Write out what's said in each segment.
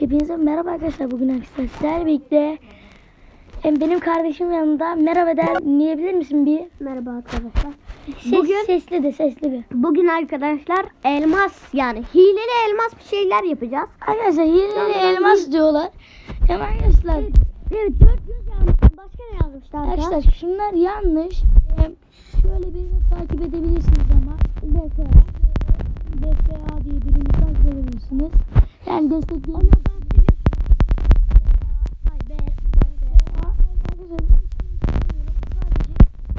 Hepinize merhaba arkadaşlar. Bugün arkadaşlar sizlerle birlikte benim kardeşim yanında merhaba der diyebilir misin bir? Merhaba arkadaşlar. Ses, Bugün sesli de sesli bir. bugün arkadaşlar elmas yani hileli elmas bir şeyler yapacağız. Arkadaşlar hileli elmas diyorlar. Hem arkadaşlar Evet 400 yazmışlar. Başka ne yazmışlar? arkadaşlar şunlar yanlış. Em, şöyle birini takip edebilirsiniz ama BFA BFA diye birini takip edebilirsiniz. Destekleyin.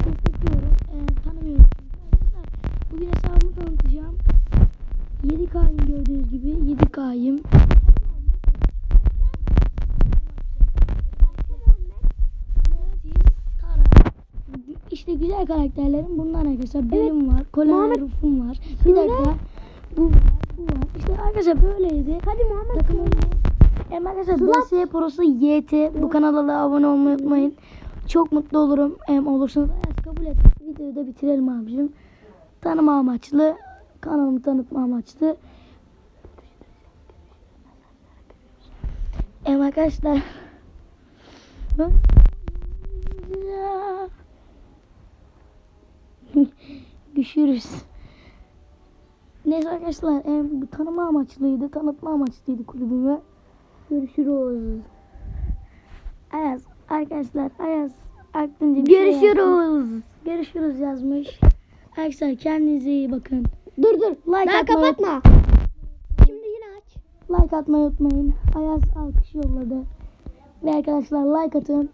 destekliyorum. Ee, bugün hesabımı tanıtacağım. 7K'yim gördüğünüz gibi 7K'yim. İşte güzel karakterlerim bunlar arkadaşlar. Benim var. Kolay Ruf'um var. Bir dakika. Bu. İşte arkadaşlar böyleydi. Hadi Muhammed. Takım Hem arkadaşlar DS Pro'su YT. Bu kanala da abone olmayı unutmayın. Çok mutlu olurum. Hem olursanız Ayaz kabul et. Videoyu da bitirelim abicim. Tanıma amaçlı. Kanalımı tanıtma amaçlı. Hem arkadaşlar. Düşürüz. Neyse arkadaşlar bu tanıma amaçlıydı, tanıtma amaçlıydı kulübüme. Görüşürüz. Ayaz, arkadaşlar Ayaz aklınca bir şey. Görüşürüz. Görüşürüz yazmış. Arkadaşlar kendinize iyi bakın. Dur dur. Like Daha kapatma. Şimdi yine aç. Like atmayı unutmayın. Ayaz alkış yolladı. Ve arkadaşlar like atın.